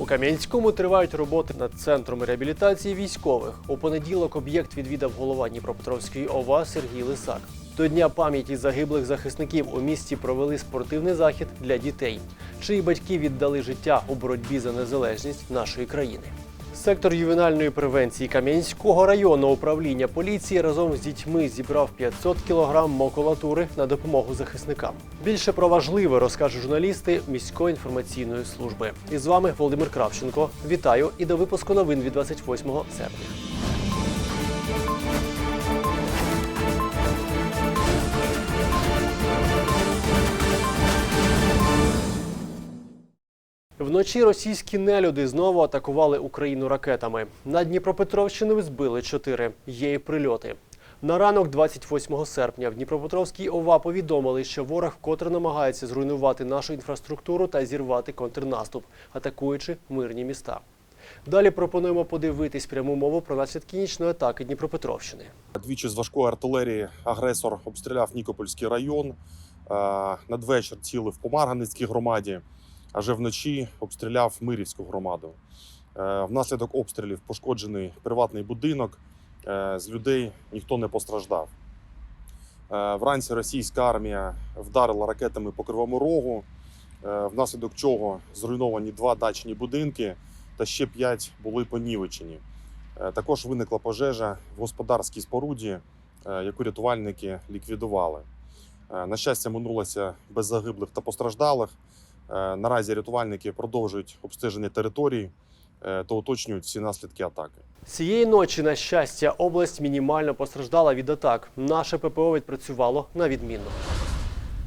У Кам'янському тривають роботи над центром реабілітації військових. У понеділок об'єкт відвідав голова Дніпропетровської ОВА Сергій Лисак. До Дня пам'яті загиблих захисників у місті провели спортивний захід для дітей, чиї батьки віддали життя у боротьбі за незалежність нашої країни. Сектор ювенальної превенції Кам'янського районного управління поліції разом з дітьми зібрав 500 кілограм макулатури на допомогу захисникам. Більше про важливе розкажуть журналісти міської інформаційної служби. І з вами Володимир Кравченко. Вітаю і до випуску новин від 28 серпня. Вночі російські нелюди знову атакували Україну ракетами. На Дніпропетровщину збили чотири. Є і прильоти. На ранок 28 серпня в Дніпропетровській ОВА повідомили, що ворог вкотре намагається зруйнувати нашу інфраструктуру та зірвати контрнаступ, атакуючи мирні міста. Далі пропонуємо подивитись пряму мову про наслідки нічної атаки Дніпропетровщини. Двічі з важкої артилерії агресор обстріляв Нікопольський район. Е, Надвечір цілив по Марганецькій громаді, а вже вночі обстріляв Мирівську громаду. Е, Внаслідок обстрілів пошкоджений приватний будинок. Е, З людей ніхто не постраждав. Е, Вранці російська армія вдарила ракетами по Кривому Рогу, внаслідок чого зруйновані два дачні будинки та ще п'ять були понівечені. Також виникла пожежа в господарській споруді, яку рятувальники ліквідували. На щастя, минулося без загиблих та постраждалих. Е, Наразі рятувальники продовжують обстеження територій е, та уточнюють всі наслідки атаки. Цієї ночі, на щастя, область мінімально постраждала від атак. Наше ППО відпрацювало на відмінно.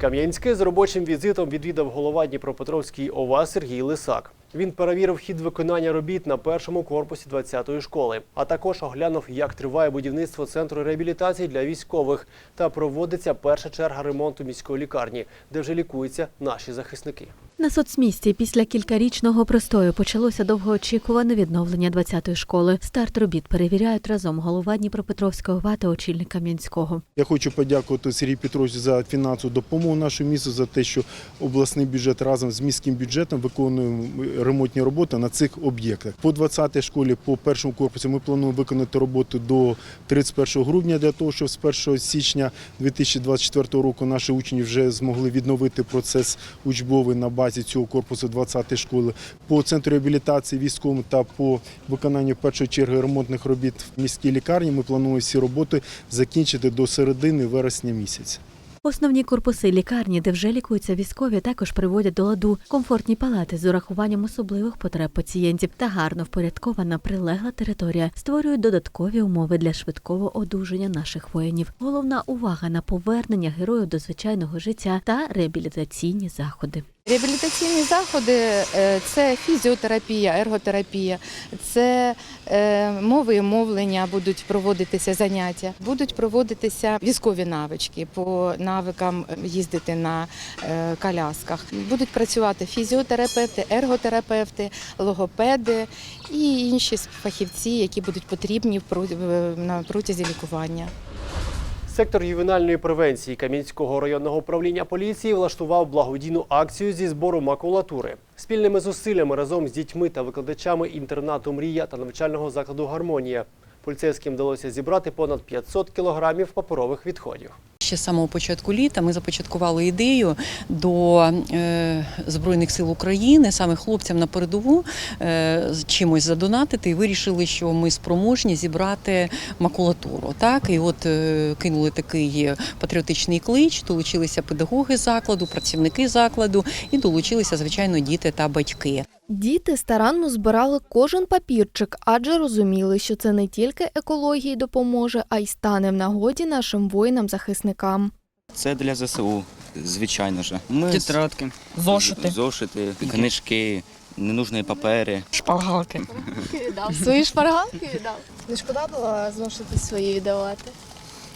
Кам'янське з робочим візитом відвідав голова Дніпропетровської ОВА Сергій Лисак. Він перевірив хід виконання робіт на першому корпусі 20-ї школи, а також оглянув, як триває будівництво центру реабілітації для військових та проводиться перша черга ремонту міської лікарні, де вже лікуються наші захисники. На соцмісті після кількарічного простою почалося довгоочікуване відновлення 20-ї школи. Старт робіт перевіряють разом голова Дніпропетровського ОВА та очільник Кам'янського. Я хочу подякувати Сергію Петровичу за фінансову допомогу нашому місту, за те, що обласний бюджет разом з міським бюджетом виконує ремонтні роботи на цих об'єктах. По 20-й школі, по першому корпусі, ми плануємо виконати роботу до 31 грудня для того, щоб з 1 січня 2024 року наші учні вже змогли відновити процес учбовий на базі цього корпусу 20-ї школи. По центру реабілітації військовим та по виконанню першої черги ремонтних робіт в міській лікарні ми плануємо всі роботи закінчити до середини вересня місяця. Основні корпуси лікарні, де вже лікуються військові, також приводять до ладу комфортні палати з урахуванням особливих потреб пацієнтів та гарно впорядкована прилегла територія створюють додаткові умови для швидкого одужання наших воїнів. Головна увага на повернення героїв до звичайного життя та реабілітаційні заходи. Реабілітаційні заходи е, це фізіотерапія, ерготерапія, це е, мови і мовлення, будуть проводитися заняття, будуть проводитися військові навички по навикам їздити на е, колясках. Будуть працювати фізіотерапевти, ерготерапевти, логопеди і інші фахівці, які будуть потрібні на протязі лікування. Сектор ювенальної превенції Кам'янського районного управління поліції влаштував благодійну акцію зі збору макулатури. Спільними зусиллями разом з дітьми та викладачами інтернату Мрія та навчального закладу Гармонія. Поліцейським вдалося зібрати понад 500 кілограмів паперових відходів. Ще з самого початку літа ми започаткували ідею до е, Збройних сил України, саме хлопцям на передову е, чимось задонатити, і вирішили, що ми спроможні зібрати макулатуру. Так, і от е, кинули такий патріотичний клич, долучилися педагоги закладу, працівники закладу і долучилися, звичайно, діти та батьки. Діти старанно збирали кожен папірчик, адже розуміли, що це не тільки екології допоможе, а й стане в нагоді нашим воїнам-захисникам. Це для ЗСУ, звичайно ж. Ми Тетрадки, зошити, зошити книжки, ненужні папери. шпаргалки. Віддав. Свої шпаргалки віддав. Не шкода було зошити свої віддавати.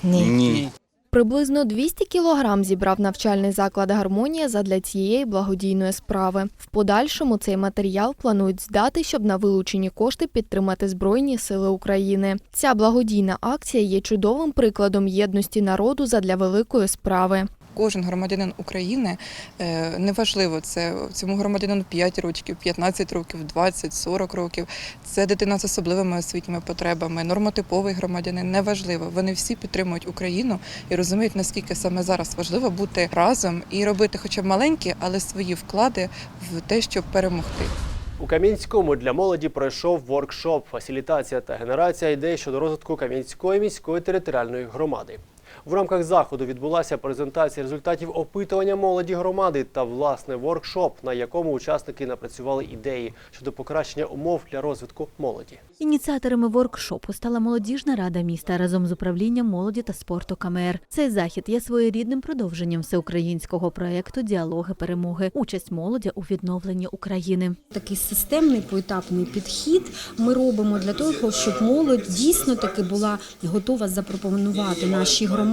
Ні. Приблизно 200 кілограм зібрав навчальний заклад Гармонія задля цієї благодійної справи. В подальшому цей матеріал планують здати, щоб на вилучені кошти підтримати Збройні сили України. Ця благодійна акція є чудовим прикладом єдності народу задля великої справи. Кожен громадянин України, е, неважливо, це цьому громадянину 5 років, 15 років, 20, 40 років. Це дитина з особливими освітніми потребами, нормотиповий громадянин, неважливо. Вони всі підтримують Україну і розуміють, наскільки саме зараз важливо бути разом і робити, хоча б маленькі, але свої вклади в те, щоб перемогти. У Кам'янському для молоді пройшов воркшоп, фасилітація та генерація ідей щодо розвитку Кам'янської міської територіальної громади. В рамках заходу відбулася презентація результатів опитування молоді громади та власне воркшоп, на якому учасники напрацювали ідеї щодо покращення умов для розвитку молоді. Ініціаторами воркшопу стала молодіжна рада міста разом з управлінням молоді та спорту КМР. Цей захід є своєрідним продовженням всеукраїнського проєкту Діалоги перемоги. Участь молоді у відновленні України. Такий системний поетапний підхід ми робимо для того, щоб молодь дійсно таки була готова запропонувати нашій громаді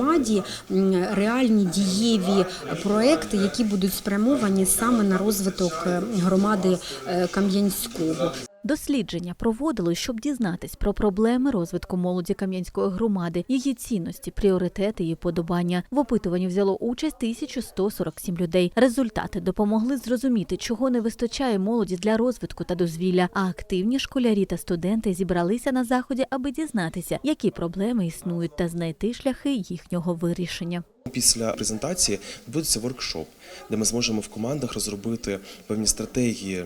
м, реальні дієві проекти, які будуть спрямовані саме на розвиток е, громади е, Кам'янського. Дослідження проводили, щоб дізнатись про проблеми розвитку молоді Кам'янської громади, її цінності, пріоритети і подобання. В опитуванні взяло участь 1147 людей. Результати допомогли зрозуміти, чого не вистачає молоді для розвитку та дозвілля. А активні школярі та студенти зібралися на заході, аби дізнатися, які проблеми існують, та знайти шляхи їхнього вирішення. Після презентації відбудеться воркшоп, де ми зможемо в командах розробити певні стратегії.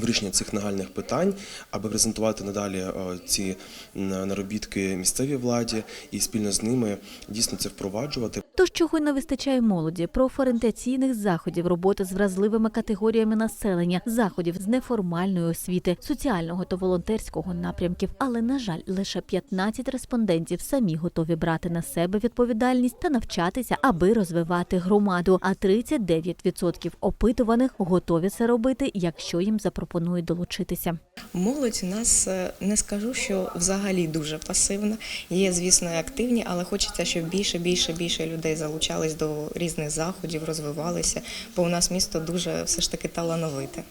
Вирішення цих нагальних питань, аби презентувати надалі е, ці наробітки місцевій владі і спільно з ними дійсно це впроваджувати. Тож чого не вистачає молоді, профорієнтаційних заходів, роботи з вразливими категоріями населення, заходів з неформальної освіти, соціального та волонтерського напрямків. Але на жаль, лише 15 респондентів самі готові брати на себе відповідальність та навчатися, аби розвивати громаду. А 39% опитуваних готові це робити, якщо їм запропонують долучитися. Молодь у нас е, не скажу, що взагалі дуже пасивна. Є, звісно, активні, але хочеться, щоб більше, більше, більше людей залучались до різних заходів, розвивалися, бо у нас місто дуже все ж таки талановите.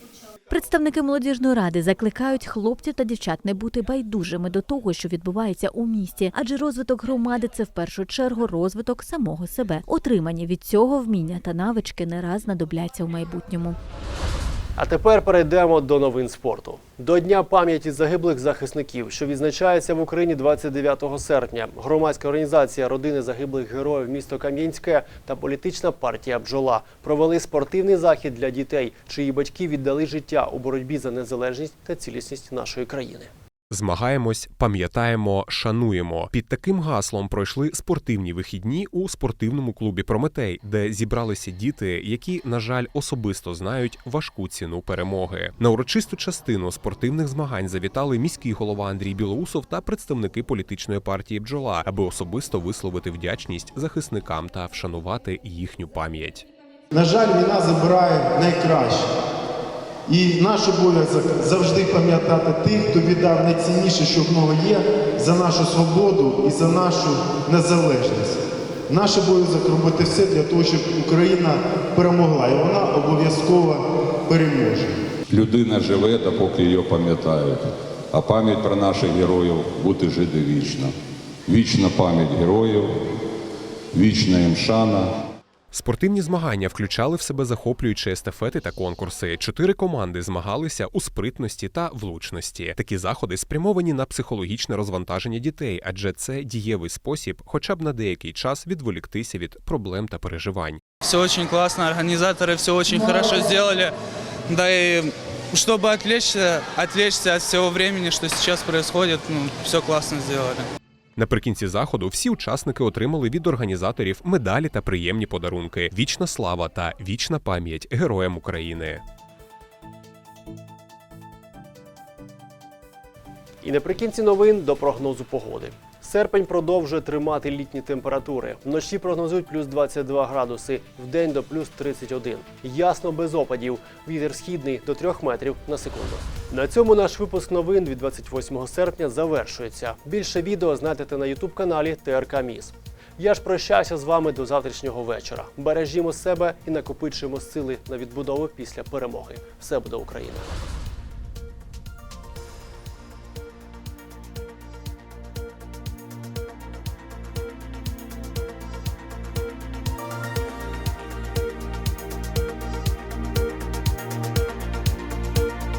Представники молодіжної ради закликають хлопців та дівчат не бути байдужими до того, що відбувається у місті, адже розвиток громади це в першу чергу розвиток самого себе. Отримані від цього вміння та навички не раз знадобляться в майбутньому. А тепер перейдемо до новин спорту. До Дня пам'яті загиблих захисників, що відзначається в Україні 29 серпня. Громадська організація родини загиблих героїв місто Кам'янське та політична партія Бджола провели спортивний захід для дітей, чиї батьки віддали життя у боротьбі за незалежність та цілісність нашої країни. Змагаємось, пам'ятаємо, шануємо. Під таким гаслом пройшли спортивні вихідні у спортивному клубі Прометей, де зібралися діти, які, на жаль, особисто знають важку ціну перемоги. На урочисту частину спортивних змагань завітали міський голова Андрій Білоусов та представники політичної партії Бджола, аби особисто висловити вдячність захисникам та вшанувати їхню пам'ять. На жаль, війна забирає найкраще. І наш обов'язок завжди пам'ятати тих, хто віддав найцінніше, що в нього є, за нашу свободу і за нашу незалежність. Наш обов'язок робити все для того, щоб Україна перемогла, і вона обов'язково переможе. Людина живе, допоки її пам'ятають, а пам'ять про наших героїв буде жити вічно. Вічна пам'ять героїв, вічна їм шана. Спортивні змагання включали в себе захоплюючі естафети та конкурси. Чотири команди змагалися у спритності та влучності. Такі заходи спрямовані на психологічне розвантаження дітей, адже це дієвий спосіб, хоча б на деякий час відволіктися від проблем та переживань. Все очень классно, организаторы все очень хорошо сделали. Да и чтобы отвлечься, отвлечься от всего времени, что сейчас происходит, ну, все классно сделали. Наприкінці заходу всі учасники отримали від організаторів медалі та приємні подарунки: вічна слава та вічна пам'ять героям України. І наприкінці новин до прогнозу погоди. Серпень продовжує тримати літні температури. Вночі прогнозують плюс 22 градуси, вдень до плюс 31. Ясно без опадів. Вітер східний до 3 метрів на секунду. На цьому наш випуск новин від 28 серпня завершується. Більше відео знайдете на ютуб каналі ТРК Міс. Я ж прощаюся з вами до завтрашнього вечора. Бережімо себе і накопичуємо сили на відбудову після перемоги. Все буде Україна!